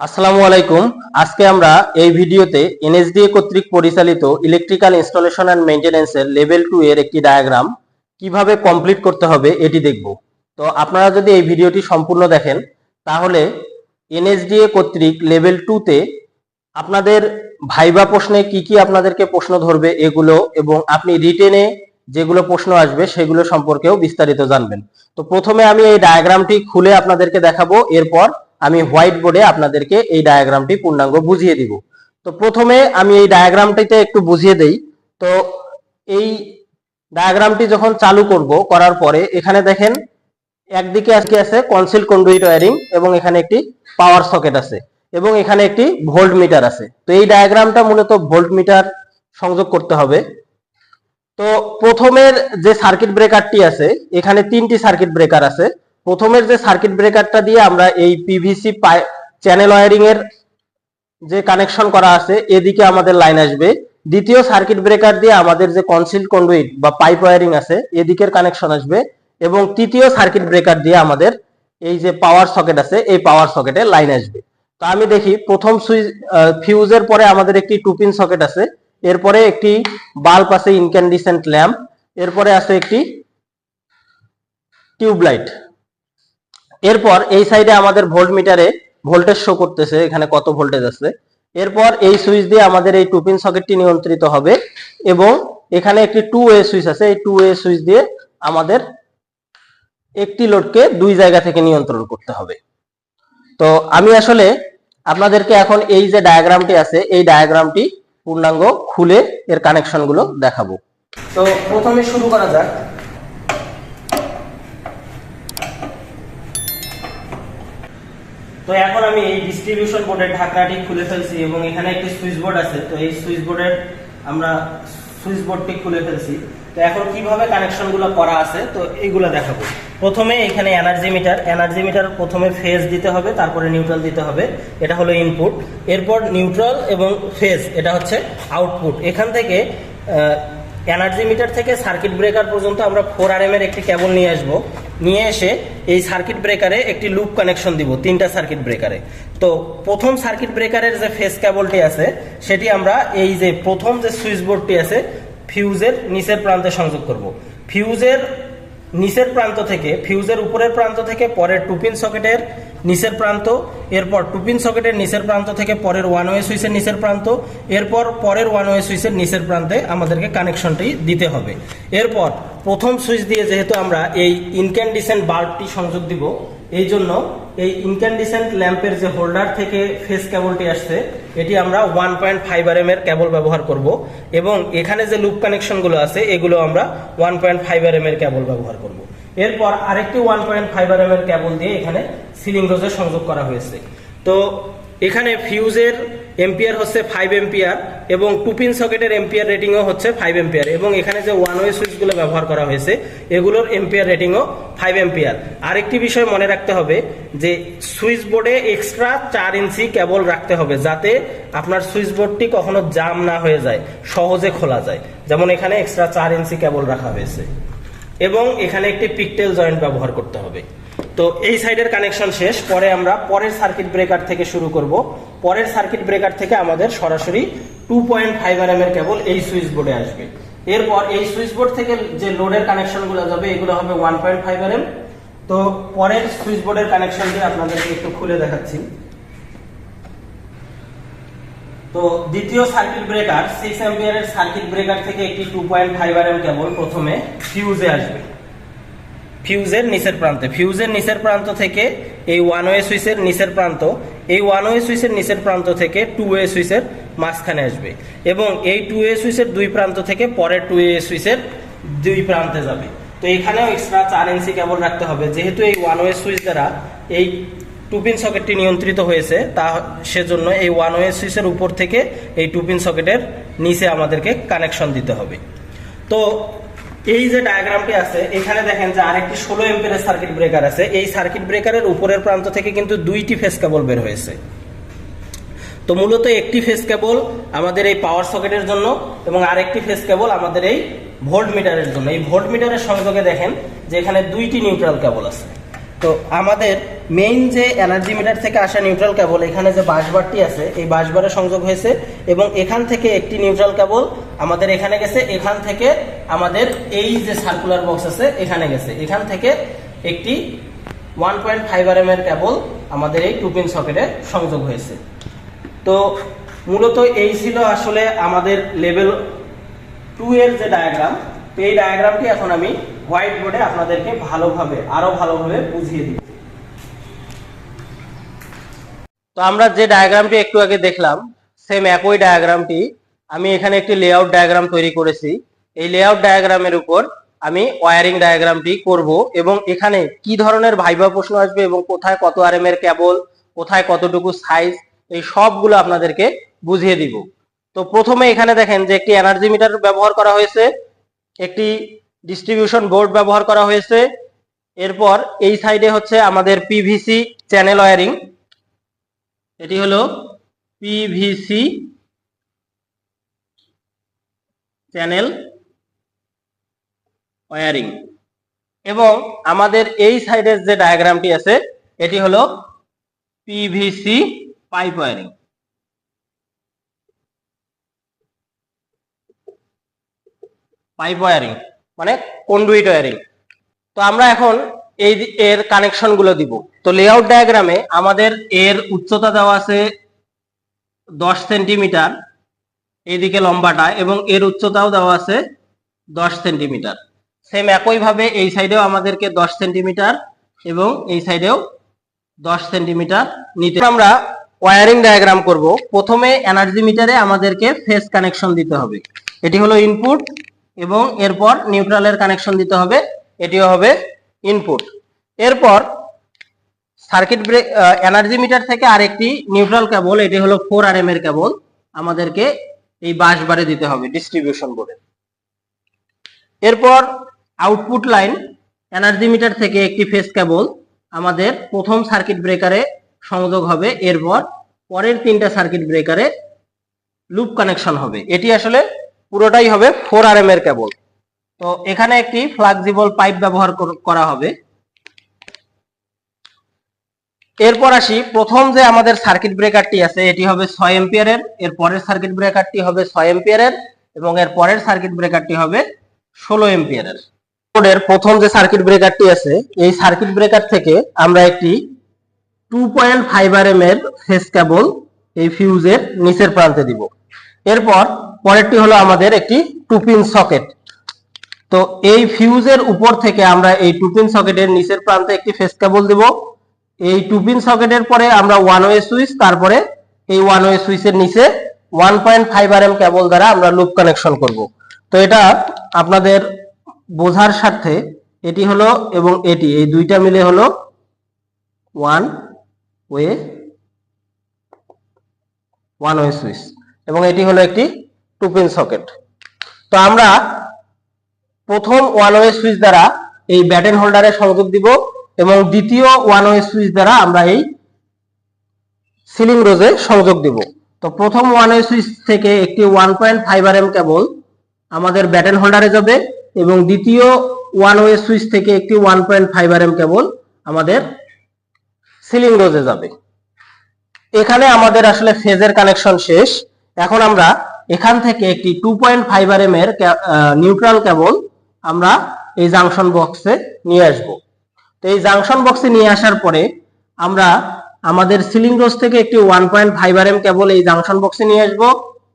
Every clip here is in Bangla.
আসসালামু আলাইকুম। আজকে আমরা এই ভিডিওতে এনএসডিএ কর্তৃক পরিচালিত ইলেকট্রিক্যাল ইনস্টলেশন অ্যান্ড মেইনটেনেন্সের লেভেল টু এর একটি ডায়াগ্রাম কীভাবে কমপ্লিট করতে হবে এটি দেখব। তো আপনারা যদি এই ভিডিওটি সম্পূর্ণ দেখেন, তাহলে এনএসডিএ কর্তৃক লেভেল টুতে আপনাদের ভাইবা প্রশ্নে কি কি আপনাদেরকে প্রশ্ন ধরবে এগুলো এবং আপনি রিটেনে যেগুলো প্রশ্ন আসবে সেগুলো সম্পর্কেও বিস্তারিত জানবেন। তো প্রথমে আমি এই ডায়াগ্রামটি খুলে আপনাদেরকে দেখাবো, এরপর আমি হোয়াইট বোর্ডে আপনাদেরকে এই ডায়াগ্রামটি পূর্ণাঙ্গ বুঝিয়ে দিব। তো প্রথমে আমি এই ডায়াগ্রামটিতে একটু বুঝিয়ে দেই। তো এই ডায়াগ্রামটি যখন চালু করব, করার পরে এখানে দেখেন, একদিকে আজকে আছে কনসিল কন্ডুইট ওয়ারিং এবং এখানে একটি পাওয়ার সকেট আছে এবং এখানে একটি ভোল্ট মিটার আছে। তো এই ডায়াগ্রামটা মূলত ভোল্ট মিটার সংযোগ করতে হবে। তো প্রথমের যে সার্কিট ব্রেকারটি আছে, এখানে তিনটি সার্কিট ব্রেকার আছে। প্রথমের যে সার্কিট ব্রেকারটা দিয়ে আমরা এই পিভিসি চ্যানেল ওয়ারিং এর যে কানেকশন করা আছে, এদিকে আমাদের লাইন আসবে। দ্বিতীয় সার্কিট ব্রেকার দিয়ে আমাদের যে কনসিল কন্ডুইট বা পাইপ ওয়ারিং আছে, এদিকের কানেকশন আসবে। এবং তৃতীয় সার্কিট ব্রেকার দিয়ে আমাদের এই যে পাওয়ার সকেট আছে, এই পাওয়ার সকেটে লাইন আসবে। তো আমি দেখি, প্রথম সুইচ ফিউজের পরে আমাদের একটি টুপিন সকেট আছে। এরপরে একটি বাল্ব আছে ইনক্যান্ডিসেন্ট ল্যাম্প এরপরে আছে একটি টিউবলাইট। এরপর এই সাইডে আমাদের ভোল্ট মিটারে ভোল্টেজ শো করতেছে, এখানে কত ভোল্টেজ আছে। এরপর এই সুইচ দিয়ে আমাদের এই টুপিন সকেটটি নিয়ন্ত্রিত হবে এবং এখানে একটি টু ওয়ে সুইচ আছে, এই টু ওয়ে সুইচ দিয়ে আমাদের একটি লোডকে দুই জায়গা থেকে নিয়ন্ত্রণ করতে হবে। তো আমি আসলে আপনাদেরকে এখন এই যে ডায়াগ্রামটি আছে, এই ডায়াগ্রামটি পূর্ণাঙ্গ খুলে এর কানেকশনগুলো দেখাবো। তো প্রথমে শুরু করা যাক। তো এখন আমি এই ডিস্ট্রিবিউশন বোর্ডের ঢাকনাটি খুলে ফেলছি এবং এখানে একটি সুইচ বোর্ড আছে। তো এই সুইচ বোর্ডের আমরা সুইচ বোর্ডটি খুলে ফেলছি। তো এখন কীভাবে কানেকশনগুলো করা আছে, তো এইগুলো দেখাবো। প্রথমে এখানে এনার্জি মিটার এনার্জি মিটার প্রথমে ফেজ দিতে হবে, তারপরে নিউট্রাল দিতে হবে। এটা হলো ইনপুট এরপর নিউট্রাল এবং ফেজ এটা হচ্ছে আউটপুট এখান থেকে এনার্জি মিটার থেকে সার্কিট ব্রেকার পর্যন্ত আমরা ফোর আর এর একটি কেবল নিয়ে আসব। নিয়ে এসে এই সার্কিট ব্রেকারে একটি লুপ কানেকশন দিব, তিনটা সার্কিট ব্রেকারে তো প্রথম সার্কিট ব্রেকারের যে ফেস কেবলটি আছে, সেটি আমরা এই যে প্রথম যে সুইচ বোর্ডটি আছে ফিউজের নিচের প্রান্তে সংযোগ করব। ফিউজের নিচের প্রান্ত থেকে, ফিউজের উপরের প্রান্ত থেকে, পরের টুপিন সকেটের নিচের প্রান্ত, এরপর টুপিন সকেটের নিচের প্রান্ত থেকে পরের ওয়ান ওয়ে সুইচের নিচের প্রান্ত, এরপর পরের ওয়ান ওয়ে সুইচের নিচের প্রান্তে আমাদেরকে কানেকশনটি দিতে হবে। এরপর প্রথম সুইচ দিয়ে যেহেতু আমরা এই ইনক্যান্ডিসেন্ট বাল্বটি সংযোগ দিব এই জন্য এই ইনক্যান্ডিসেন্ট ল্যাম্পের যে হোল্ডার থেকে ফেস কেবলটি আসছে, এটি আমরা ওয়ান পয়েন্ট ফাইভ আর এর কেবল ব্যবহার করব এবং এখানে যে লুপ কানেকশনগুলো আছে, এগুলো আমরা one point five R M এর কেবল ব্যবহার করব। এরপর আরেকটি ওয়ান পয়েন্ট ফাইভ আর এর কেবল দিয়ে এখানে সিলিং রোজে সংযোগ করা হয়েছে। তো এখানে ফিউজের এম্পিয়ার হচ্ছে ফাইভ এম্পিয়ার এবং টুপিন সকেটের এম্পিয়ার রেটিংও হচ্ছে ফাইভ এম্পিয়ার এবং এখানে যে ওয়ান ওয়ে সুইচগুলো ব্যবহার করা হয়েছে, এগুলোর এম্পিয়ার রেটিংও ফাইভ এম্পিয়ার আরেকটি বিষয় মনে রাখতে হবে যে সুইচ বোর্ডে এক্সট্রা চার ইঞ্চি কেবল রাখতে হবে যাতে আপনার সুইচ বোর্ডটি কখনো জাম না হয়ে যায়, সহজে খোলা যায়। যেমন এখানে এক্সট্রা চার ইঞ্চি কেবল রাখা হয়েছে। এবং এখানে একটি পিকটেল জয়েন্ট ব্যবহার করতে হবে। তো এই সাইডের কানেকশন শেষ। পরে আমরা পরের সার্কিট ব্রেকার থেকে শুরু করব। পরের সার্কিট ব্রেকার থেকে আমাদের সরাসরি টু পয়েন্ট ফাইভ আর এর কেবল এই সুইচ বোর্ডে আসবে। এরপর এই সুইচ বোর্ড থেকে যে লোডের কানেকশনগুলো যাবে, এগুলো হবে one point five R M তো পরের সুইচ বোর্ডের কানেকশনটি আপনাদেরকে একটু খুলে দেখাচ্ছি। তো দ্বিতীয় সার্কিট ব্রেকার সিক্স অ্যাম্পিয়ারের সার্কিট ব্রেকার থেকে একটি two point five R M cable প্রথমে ফিউজে আসবে। ফিউজের নিচের প্রান্তে। ফিউজের নিচের প্রান্ত থেকে এই ওয়ান ওয়ে সুইচের নিচের প্রান্ত, এই ওয়ান ওয়ে সুইচের নিচের প্রান্ত থেকে টু ওয়ে সুইচের মাঝখানে আসবে। এবং এই টু ওয়ে সুইচের দুই প্রান্ত থেকে পরের টু ওয়ে সুইচের দুই প্রান্তে যাবে। তো এখানেও এক্সট্রা চার ইঞ্চি কেবল রাখতে হবে। যেহেতু এই ওয়ান ওয়ে সুইচ দ্বারা এই টুপিন সকেটটি নিয়ন্ত্রিত হয়েছে, তা সেজন্য এই ওয়ান ওয়ে সুইচের উপর থেকে এই টুপিন সকেটের নিচে আমাদেরকে কানেকশন দিতে হবে। তো এই যে ডায়াগ্রামটি আছে, এখানে দেখেন যে আরেকটি ষোলো এম্পিয়ারের সার্কিট ব্রেকার আছে। এই সার্কিট ব্রেকারের উপরের প্রান্ত থেকে কিন্তু দুইটি ফেস কেবল বের হয়েছে। তো মূলত একটি ফেস কেবল আমাদের এই পাওয়ার সকেটের জন্য এবং আরেকটি ফেস কেবল আমাদের এই ভোল্ট মিটারের জন্য। এই ভোল্ট মিটারের সংযোগে দেখেন যে এখানে দুইটি নিউট্রাল কেবল আছে। তো আমাদের মেইন যে এনার্জি মিটার থেকে আসা নিউট্রাল কেবল এখানে যে বাসবারটি আছে, এই বাসবারে সংযোগ হয়েছে এবং এখান থেকে একটি নিউট্রাল কেবল আমাদের এখানে গেছে, এখান থেকে আমাদের এই যে সার্কুলার বক্স আছে, এখানে গেছে। এখান থেকে একটি ওয়ান পয়েন্ট ফাইভ আর এর কেবল আমাদের এই টু পিন সকেটে সংযোগ হয়েছে। তো মূলত এই ছিল আসলে আমাদের লেভেল টু এর যে ডায়াগ্রাম তো এই ডায়াগ্রামটি এখন আমি হোয়াইট বোর্ডে আপনাদেরকে ভালোভাবে, আরও ভালোভাবে বুঝিয়ে দিব তো আমরা যে ডায়াগ্রামটি একটু আগে দেখলাম সেম একই ডায়াগ্রামটি আমি এখানে একটি লেআউট ডায়াগ্রাম তৈরি করেছি। এই লেআউট ডায়াগ্রামের উপর আমি ওয়ারিং ডায়াগ্রামটি করব এবং এখানে কি ধরনের ভাইবা প্রশ্ন আসবে এবং কোথায় কত আর এর কেবল কোথায় কতটুকু সাইজ এই সবগুলো আপনাদেরকে বুঝিয়ে দিব। তো প্রথমে এখানে দেখেন যে একটি এনার্জি মিটার ব্যবহার করা হয়েছে, একটি ডিস্ট্রিবিউশন বোর্ড ব্যবহার করা হয়েছে, এরপর এই সাইডে হচ্ছে আমাদের পিভিসি চ্যানেল ওয়ারিং এটি হলো পিভিসি চ্যানেল ওয়্যারিং এবং আমাদের এই সাইডের যে ডায়াগ্রামটি আছে, এটি হলো PVC pipe wiring pipe wiring মানে কন্ডুইট ওয়্যারিং তো আমরা এখন এই এর কানেকশনগুলো দিব। তো লেআউট ডায়াগ্রামে আমাদের এর উচ্চতা দেওয়া আছে দশ সেন্টিমিটার এইদিকে লম্বাটা, এবং এর উচ্চতাও দেওয়া আছে দশ সেন্টিমিটার সেম একইভাবে এই সাইডেও আমাদেরকে দশ সেন্টিমিটার এবং এই সাইডেও দশ সেন্টিমিটার নিতে আমরা ওয়্যারিং ডায়াগ্রাম করব। প্রথমে এনার্জি মিটারে আমাদেরকে ফেস কানেকশন দিতে হবে। এটি হলো ইনপুট এবং এরপর নিউট্রালের কানেকশন দিতে হবে। এটিও হবে ইনপুট এরপর সার্কিট ব্রেক এনার্জি মিটার থেকে আরেকটি নিউট্রাল কেবল এটি হলো ফোর আর এর কেবল আমাদেরকে এই বাস বারে দিতে হবে ডিস্ট্রিবিউশন বোর্ডে এরপর আউটপুট লাইন এনার্জি মিটার থেকে একটি ফেস কেবল আমাদের প্রথম সার্কিট ব্রেকারে সংযোগ হবে। এরপর পরের তিনটা সার্কিট ব্রেকারে লুপ কানেকশন হবে। এটি আসলে পুরোটাই হবে ফোর আর এম এর কেবল তো এখানে একটি ফ্লাক্সিবল পাইপ ব্যবহার কর- হবে। এরপর আসি, প্রথম যে আমাদের সার্কিট ব্রেকারটি আছে, এটি হবে ছয় এম্পিয়ারের এর পরের সার্কিট ব্রেকারটি হবে ছয় এম্পিয়ারের এবং এর পরের সার্কিট ব্রেকারটি হবে ষোলো এম্পিয়ারের বোর্ডের প্রথম যে সার্কিট ব্রেকারটি আছে, এই সার্কিট ব্রেকার থেকে আমরা একটি two point five R M এর ফেস কেবল এই ফিউজের নিচের প্রান্তে দিব। এরপর পরেরটি হলো আমাদের একটি টু পিন সকেট তো এই ফিউজের উপর থেকে আমরা এই টু পিন সকেটের নিচের প্রান্তে একটি ফেস কেবল দিব। এই টু পিন সকেটের পরে আমরা ওয়ান ওয়ে সুইচ তারপরে এই ওয়ান ওয়ে সুইচের নিচে one point five R M cable দ্বারা আমরা লুপ কানেকশন করব। তো এটা আপনাদের বোঝার স্বার্থে এটি হলো এবং এটি, এই দুইটা মিলে হলো one way one way switch এবং এটি হলো একটি টু পিন সকেট তো আমরা প্রথম ওয়ান ওয়ে সুইচ দ্বারা এই ব্যাটেন হোল্ডারে সংযোগ দিব এবং দ্বিতীয় ওয়ান ওয়ে সুইচ দ্বারা আমরা এই সিলিং রোজে সংযোগ দিব। তো প্রথম ওয়ান ওয়ে সুইচ থেকে একটি one point five R M cable আমাদের ব্যাটেন হোল্ডারে যাবে এবং দ্বিতীয় ওয়ান ওয়ে সুইচ থেকে একটি one point five R M cable আমাদের সিলিং রোজে যাবে। এখানে আমাদের আসলে ফেজের কানেকশন শেষ। এখন আমরা এখান থেকে একটি two point five R M এর নিউট্রাল কেবল আমরা এই জাংশন বক্সে নিয়ে আসব। তো এই জাংশন বক্সে নিয়ে আসার পরে আমরা আমাদের সিলিং রোজ থেকে একটি one point five R M cable এই জাংশন বক্সে নিয়ে আসব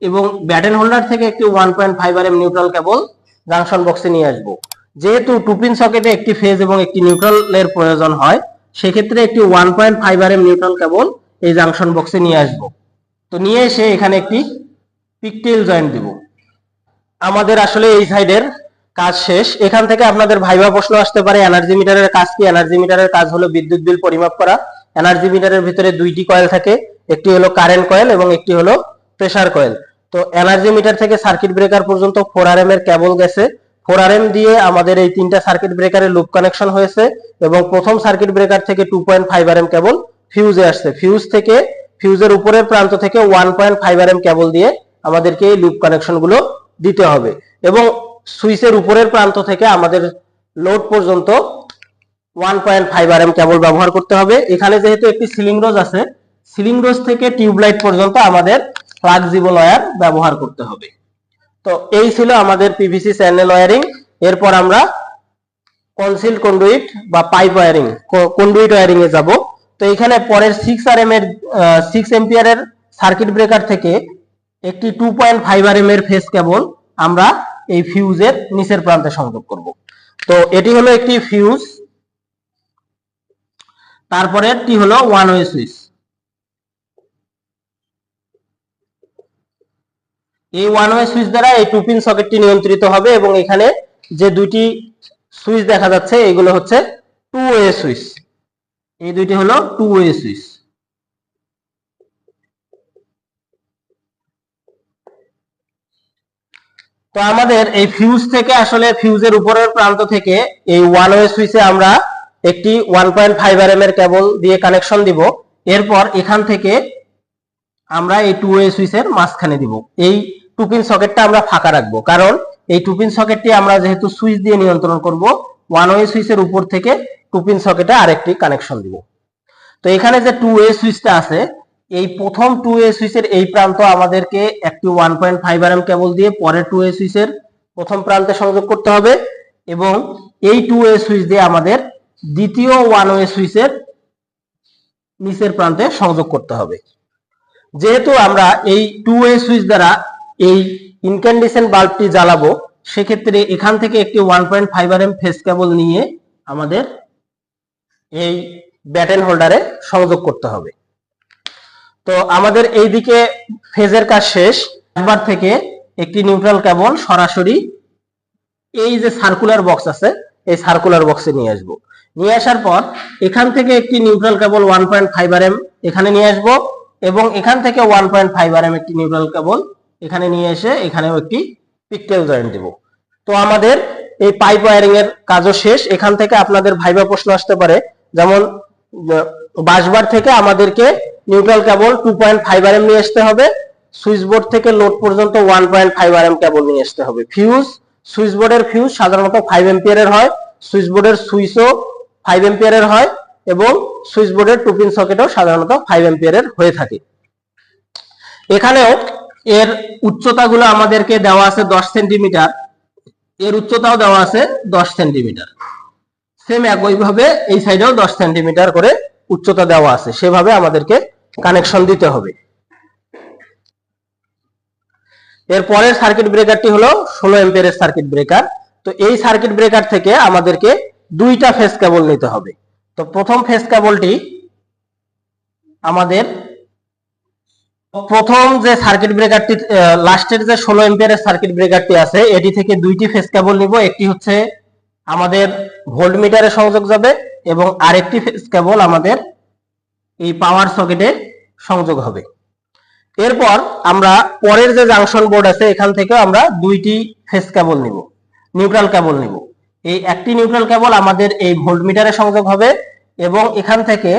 এবং ব্যাটেন হোল্ডার থেকে একটি one point five R M neutral cable junction বক্সে নিয়ে আসব। যেহেতু টুপিন সকেটে একটি ফেজ এবং একটি নিউট্রালের প্রয়োজন হয়, সেক্ষেত্রে একটি one point five R M neutral cable এই জাংশন বক্সে নিয়ে আসব। তো নিয়ে এসে এখানে একটি পিকটেল জয়েন্ট দিব। আমাদের আসলে এই সাইডের কাজ শেষ। এখান থেকে আপনাদের ভাইবা প্রশ্ন আসতে পারে এনার্জি মিটারের কাজ কি? এনার্জি মিটারের কাজ হলো বিদ্যুৎ বিল পরিমাপ করা। এনার্জি মিটারের ভিতরে দুইটি কয়েল থাকে, একটি হলো কারেন্ট কয়েল এবং একটি হলো প্রেসার কয়েল তো এনার্জি মিটার থেকে সার্কিট ব্রেকার পর্যন্ত ফোর আর এম এর কেবল গেছে। ফোর আর এম দিয়ে আমাদের এই তিনটা সার্কিট ব্রেকারের লুপ কানেকশন হয়েছে এবং প্রথম সার্কিট ব্রেকার থেকে two point five R M cable ফিউজে আসছে। ফিউজ থেকে ফিউজের উপরের প্রান্ত থেকে one point five R M cable দিয়ে আমাদেরকে এই লুপ কানেকশনগুলো দিতে হবে এবং সুইচের উপরের প্রান্ত থেকে আমাদের লোড পর্যন্ত one point five R M cable ব্যবহার করতে হবে। এখানে যেহেতু একটি সিলিং রোজ আছে সিলিং রোজ থেকে টিউবলাইট পর্যন্ত আমাদের ফ্লাক্সিবল ওয়্যার ব্যবহার করতে হবে। তো এই ছিল আমাদের পিভিসি চ্যানেল ওয়্যারিং এরপর আমরা কনসিল কন্ডুইট বা পাইপ ওয়্যারিং কন্ডুইট ওয়্যারিং এ যাব। তো এখানে পরের সিক্স আর এম এর সিক্স এম্পিয়ার এর সার্কিট ব্রেকার থেকে একটি two point five R M এর ফেস কেবল আমরা এই ফিউজের নিচের প্রান্তে সংযোগ করব। তো এটি হলো একটি ফিউজ তারপরেরটি হলো ওয়ান ওয়ে সুইচ এই ওয়ান ওয়ে সুইচ দ্বারা এই টু পিন সকেটটি নিয়ন্ত্রিত হবে এবং এখানে যে দুইটি সুইচ দেখা যাচ্ছে, এগুলো হচ্ছে টু ওয়ে সুইচ এই দুইটি হলো টু ওয়ে সুইচ তো আমাদের এই ফিউজ থেকে আসলে ফিউজের উপরের প্রান্ত থেকে এই ওয়ান ওয়ে সুইচে আমরা একটি one point five R M এর কেবল দিয়ে কানেকশন দিব। এরপর এখান থেকে আমরা এই টু ওয়ে সুইচের মাঝখানে দিব। এই টু পিন সকেটটা আমরা ফাঁকা রাখব। কারণ এই টুপিন সকেটটি আমরা যেহেতু সুইচ দিয়ে নিয়ন্ত্রণ করব ওয়ান ওয়ে সুইচের উপর থেকে টুপিন সকেটে আরেকটি কানেকশন দিব। তো এখানে যে টু ওয়ে সুইচটা আছে, এই প্রথম টু ওয়ে সুইচের এই প্রান্ত আমাদেরকে একটি one point five R M cable দিয়ে পরের টু ওয়ে সুইচের প্রথম প্রান্তে সংযোগ করতে হবে এবং এই টু ওয়ে সুইচ দিয়ে আমাদের দ্বিতীয় ওয়ান ওয়ে সুইচের নিচের প্রান্তে সংযোগ করতে হবে। যেহেতু আমরা এই টু ওয়ে সুইচ দ্বারা এই ইনক্যান্ডেশন বাল্বটি জ্বালাবো, সেক্ষেত্রে এখান থেকে একটি one point five R M phase cable নিয়ে আমাদের এই ব্যাটেন হোল্ডারে সংযোগ করতে হবে। তো আমাদের এই দিকে ফেজের কাজ শেষ। একবার থেকে একটি নিউট্রাল কেবল সরাসরি এই যে সার্কুলার বক্স আছে, এই সার্কুলার বক্সে নিয়ে আসব। নিয়ে আসার পর এখান থেকে একটি neutral cable one point five R M এখানে নিয়ে আসব এবং এখান থেকে one point five R M একটি নিউট্রাল কেবল এখানে নিয়ে এসে এখানেও একটি পিকটেল জয়েন্ট দিব। তো আমাদের এই পাইপ ওয়ারিং এর কাজও শেষ। এখান থেকে আপনাদের ভাইবা প্রশ্ন আসতে পারে, যেমন বাসবার থেকে আমাদেরকে neutral cable two point five R M নিয়ে আসতে হবে সুইচ বোর্ড থেকে লোড পর্যন্ত one point five R M cable নিয়ে আসতে হবে। ফিউজ সুইচ বোর্ডের ফিউজ সাধারণত ফাইভ এম্পিয়ারের হয় সুইচ বোর্ডের সুইচও ফাইভ এম্পিয়ারের হয় এবং সুইচ বোর্ডের টু সকেটও সাধারণত ফাইভ এম্পিয়ারের হয়ে থাকে। এখানেও এর উচ্চতাগুলো আমাদেরকে দেওয়া আছে দশ সেন্টিমিটার। এর উচ্চতাও দেওয়া আছে দশ সেন্টিমিটার। সেম একইভাবে এই সাইডেও দশ সেন্টিমিটার করে উচ্চতা দেওয়া আছে। সেভাবে আমাদেরকে কানেকশন দিতে হবে। এর পরের সার্কিট ব্রেকারটি হলো ষোলো এম্পিয়ারের সার্কিট ব্রেকার তো এই সার্কিট ব্রেকার থেকে আমাদেরকে দুইটা ফেস কেবল নিতে হবে। তো প্রথম ফেস কেবলটি আমাদের প্রথম যে সার্কিট ব্রেকারটি লাস্টের যে ষোলো এম্পিয়ারের সার্কিট ব্রেকারটি আছে, এটি থেকে দুইটি ফেস কেবল নিব। একটি হচ্ছে আমাদের ভোল্ট মিটারে সংযোগ যাবে এবং আরেকটি ফেস কেবল আমাদের এই পাওয়ার সকেটে সংযোগ হবে। এরপর আমরা পরের যে জাংশন বোর্ড আছে, এখান থেকে আমরা দুইটি ফেস কেবল নিব নিউট্রাল কেবল নিব। এই একটি নিউট্রাল কেবল আমাদের এই ভোল্ট মিটারে সংযোগ হবে এবং এখান থেকে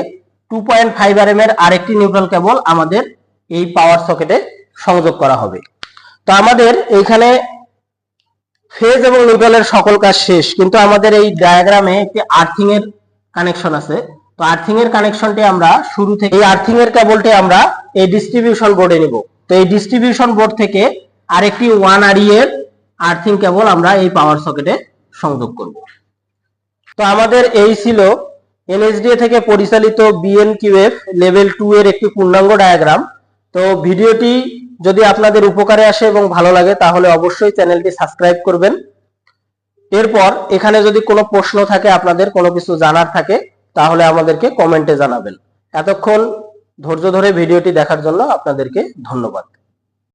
two point five R M এর আরেকটি নিউট্রাল কেবল আমাদের এই পাওয়ার সকেটে সংযোগ করা হবে। তো আমাদের এইখানে ফেজ এবং নিউট্রালের সকল কাজ শেষ, কিন্তু আমাদের এই ডায়াগ্রামে একটি আর্থিং এর কানেকশন আছে। তো আর্থিং এর কানেকশনটি আমরা শুরু থেকে, এই আর্থিং এর কেবলটি আমরা এই ডিস্ট্রিবিউশন বোর্ডে নিব। তো এই ডিস্ট্রিবিউশন বোর্ড থেকে আরেকটি ওয়ান আরই এর আর্থিং কেবল আমরা এই পাওয়ার সকেটে সংযোগ করব। তো আমাদের এই ছিল এনএসডিএ থেকে পরিচালিত বিএনকিউএফ লেভেল টু এর একটি পূর্ণাঙ্গ ডায়াগ্রাম তো ভিডিওটি যদি আপনাদের উপকারে আসে এবং ভালো লাগে, তাহলে অবশ্যই চ্যানেলটি সাবস্ক্রাইব করবেন। এরপর এখানে যদি কোনো প্রশ্ন থাকে, আপনাদের কোনো কিছু জানার থাকে, তাহলে আমাদেরকে কমেন্টে জানাবেন। এতক্ষণ ধৈর্য ধরে ভিডিওটি দেখার জন্য আপনাদেরকে ধন্যবাদ।